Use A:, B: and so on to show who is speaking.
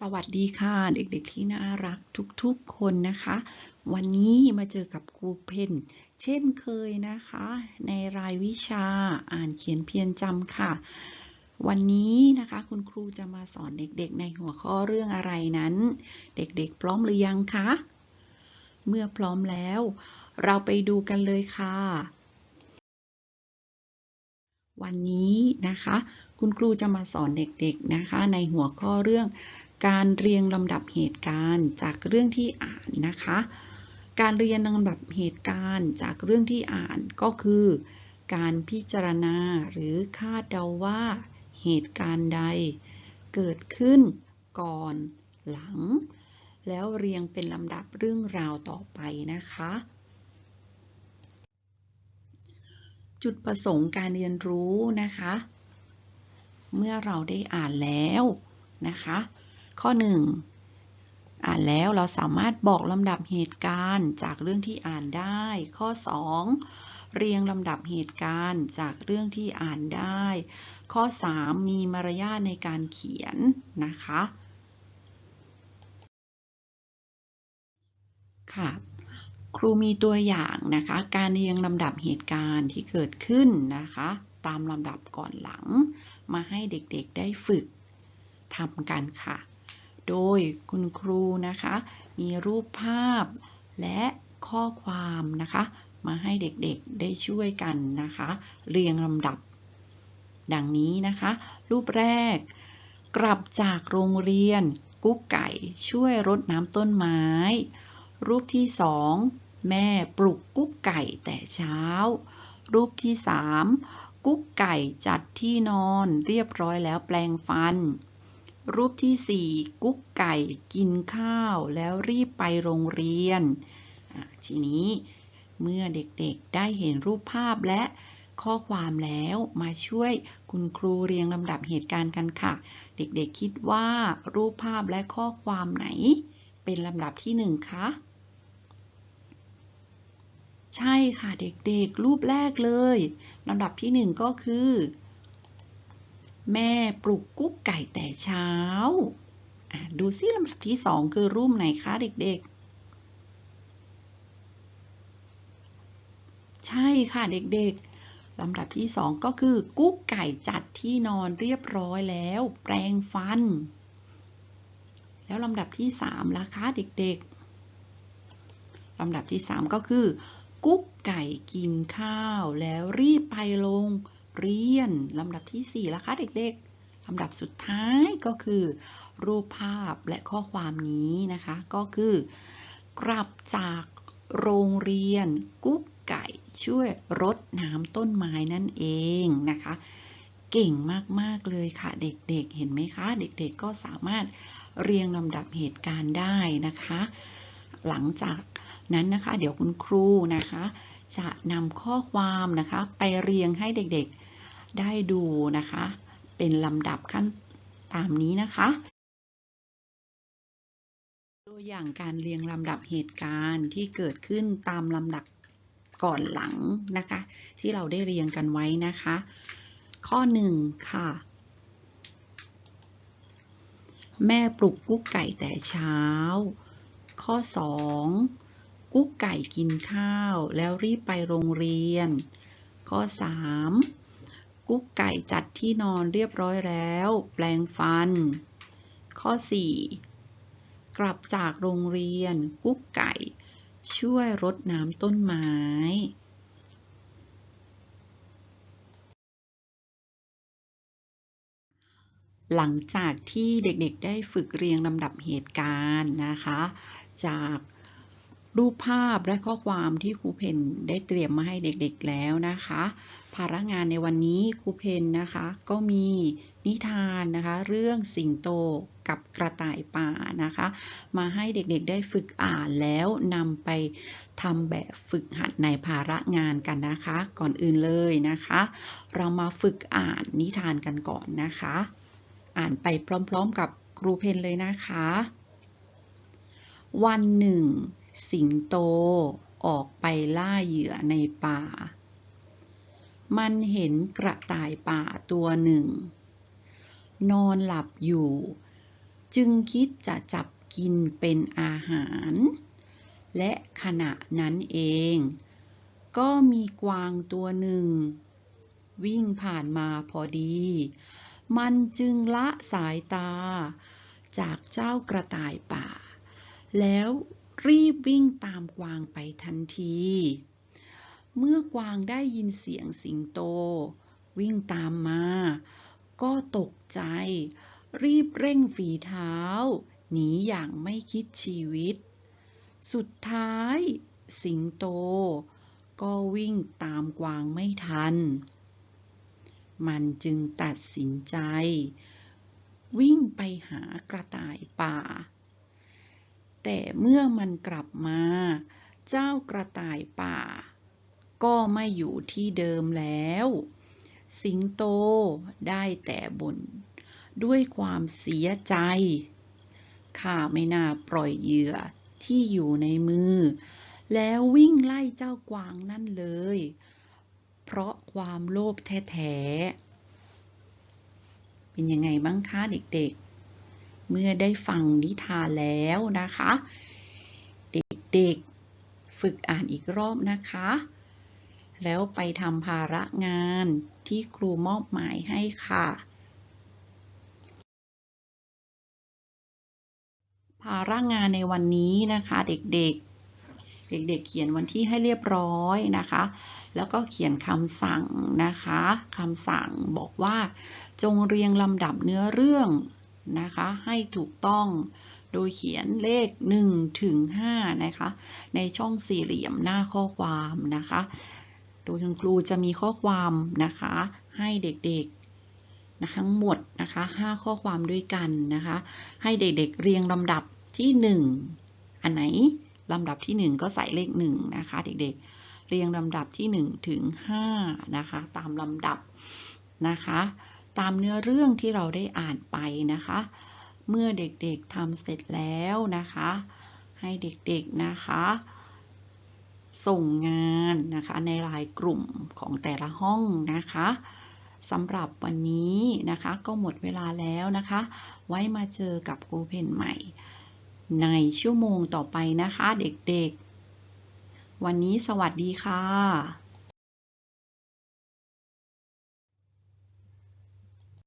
A: สวัสดีค่ะเด็กๆที่น่ารักทุกๆคนนะคะ วันนี้มาเจอกับครูเพนเช่นเคยนะคะ ในรายวิชาอ่านเขียนเพียรจำค่ะ วันนี้นะคะคุณครูจะมาสอนเด็กๆ ในหัวข้อเรื่องอะไรนั้น เด็กๆ พร้อมหรือยังคะ เมื่อพร้อมแล้ว เราไปดูกันเลยค่ะ วันนี้นะคะ คุณครูจะมาสอนเด็กๆนะคะ ในหัวข้อเรื่อง การเรียงลำดับเหตุการณ์จากเรื่องที่อ่านนะคะ การเรียงลำดับเหตุการณ์จากเรื่องที่อ่านก็คือ การพิจารณาหรือคาดเดาว่า เหตุการณ์ใด เกิดขึ้นก่อนหลัง แล้วเรียงเป็นลำดับเรื่องราวต่อไปนะคะ จุดประสงค์การเรียนรู้นะคะ เมื่อเราได้อ่านแล้วนะคะ ข้อ 1 อ่านแล้วเราสามารถบอกลำดับเหตุการณ์จากเรื่องที่อ่านได้ ข้อ 2 เรียงลำดับเหตุการณ์จากเรื่องที่อ่านได้ ข้อ 3 มีมารยาทในการเขียนนะคะค่ะครูมีตัวอย่างนะคะ การเรียงลำดับเหตุการณ์ที่เกิดขึ้นนะคะ ตามลำดับก่อนหลัง มาให้เด็กๆได้ฝึกทำกันค่ะ โดยคุณครูนะคะ มีรูปภาพและข้อความนะคะ มาให้เด็กๆได้ช่วยกันนะคะ เรียงลำดับ ดังนี้นะคะ รูปแรก กลับจากโรงเรียน กุ๊กไก่ช่วยรดน้ำต้นไม้ รูปที่สองแม่ปลุกกุ๊กไก่แต่เช้า รูปที่สามกุ๊กไก่จัดที่นอนเรียบร้อยแล้วแปลงฟัน รูปที่สี่กุ๊กไก่กินข้าวแล้วรีบไปโรงเรียน ทีนี้เมื่อเด็กๆได้เห็นรูปภาพและข้อความแล้วมาช่วยคุณครูเรียงลำดับเหตุการณ์กันค่ะ เด็กๆคิดว่ารูปภาพและข้อความไหน เป็นลำดับที่หนึ่งคะใช่ค่ะเด็กๆ รูปแรกเลยลำดับที่หนึ่งก็คือ แม่ปลุกกุ๊กไก่แต่เช้า ดูซิลำดับที่สองคือรูปไหนคะเด็กๆ ใช่ค่ะเด็กๆ ลำดับที่สองก็คือกุ๊กไก่จัดที่นอนเรียบร้อยแล้ว แปรงฟัน แล้วลำดับที่สามล่ะคะเด็กๆ ลำดับที่สามก็คือ กุ๊กไก่กินข้าวแล้วรีบไปลง เรียนลำดับที่4แล้วคะเด็กๆลำดับสุดท้ายก็คือ รูปภาพและข้อความนี้นะคะ ก็คือกลับจากโรงเรียนกุ๊กไก่ช่วยรดน้ำต้นไม้นั่นเองนะคะ เก่งมากๆเลยค่ะเด็กๆเเห็นไหมคะ เด็กๆก็สามารถเรียงลำดับเหตุการณ์ได้นะคะ หลังจาก นั้นนะคะ เดี๋ยวคุณครูนะคะ จะนำข้อความนะคะ ไปเรียงให้เด็กๆได้ดูนะคะ เป็นลำดับขั้นตามนี้นะคะตัวอย่างการเรียงลำดับเหตุการณ์ที่เกิดขึ้นตามลำดับก่อนหลังนะคะ ที่เราได้เรียงกันไว้นะคะ ข้อ 1 ค่ะ แม่ปลุกกุ๊กไก่แต่เช้า ข้อ 2 กุ๊กไก่กินข้าวแล้วรีบไปโรงเรียน ข้อ 3. กุ๊กไก่จัดที่นอนเรียบร้อยแล้ว แปลงฟัน ข้อ 4. กลับจากโรงเรียน กุ๊กไก่ ช่วยรดน้ำต้นไม้หลังจากที่เด็กๆได้ฝึกเรียงลำดับเหตุการณ์นะคะ จาก รูปภาพและข้อความที่ครูเพนได้เตรียมมาให้เด็กๆแล้วนะคะ ภาระงานในวันนี้ครูเพนนะคะ ก็มีนิทานนะคะ เรื่องสิงโตกับกระต่ายป่านะคะ มาให้เด็กๆได้ฝึกอ่านแล้วนำไปทำแบบฝึกหัดในภาระงานกันนะคะ ก่อนอื่นเลยนะคะ เรามาฝึกอ่านนิทานกันก่อนนะคะ อ่านไปพร้อมๆกับครูเพนเลยนะคะ วันหนึ่ง สิงโตออกไปล่าเหยื่อในป่า มันเห็นกระต่ายป่าตัวหนึ่ง นอนหลับอยู่ จึงคิดจะจับกินเป็นอาหาร และขณะนั้นเอง ก็มีกวางตัวหนึ่ง วิ่งผ่านมาพอดี มันจึงละสายตา จากเจ้ากระต่ายป่า แล้ว รีบวิ่งตามกวางไปทันที เมื่อกวางได้ยินเสียงสิงโต วิ่งตามมา ก็ตกใจ รีบเร่งฝีเท้า หนีอย่างไม่คิดชีวิต สุดท้าย สิงโต ก็วิ่งตามกวางไม่ทัน มันจึงตัดสินใจ วิ่งไปหากระต่ายป่า แต่เมื่อมันกลับมา เจ้ากระต่ายป่า ก็ไม่อยู่ที่เดิมแล้ว สิงโตได้แต่บ่นด้วยความเสียใจข้าไม่น่าปล่อยเหยื่อที่อยู่ในมือ แล้ววิ่งไล่เจ้ากวางนั่นเลย เพราะความโลภแท้ๆ เป็นยังไงบ้างคะเด็กๆ เมื่อได้ฟังนิทานแล้วนะคะ เด็กๆฝึกอ่านอีกรอบนะคะ แล้วไปทำภาระงานที่ครูมอบหมายให้ค่ะ ภาระงานในวันนี้นะคะเด็กๆเด็กๆเขียนวันที่ให้เรียบร้อยนะคะ แล้วก็เขียนคำสั่งนะคะคำสั่งบอกว่า จงเรียงลำดับเนื้อเรื่อง นะคะ ให้ถูกต้อง โดยเขียนเลข1ถึง5นะคะ ในช่องสี่เหลี่ยมหน้าข้อความนะคะ โดยคุณครูจะมีข้อความนะคะ ให้เด็กๆนะทั้งหมดนะคะ 5 ข้อความด้วยกันนะคะ ให้เด็กๆเรียงลำดับที่ 1 อันไหนลำดับที่ 1 ก็ใส่เลข1นะคะ เด็กๆ เรียงลำดับที่ 1 ถึง5นะคะ ตามลำดับนะคะ ตามเนื้อเรื่องที่เราได้อ่านไปนะคะ เมื่อเด็กๆทำเสร็จแล้วนะคะ ให้เด็กๆนะคะ ส่งงานนะคะในรายกลุ่มของแต่ละห้องนะคะสำหรับวันนี้นะคะก็หมดเวลาแล้วนะคะ ไว้มาเจอกับครูเพนใหม่ ในชั่วโมงต่อไปนะคะเด็กๆ วันนี้สวัสดีค่ะ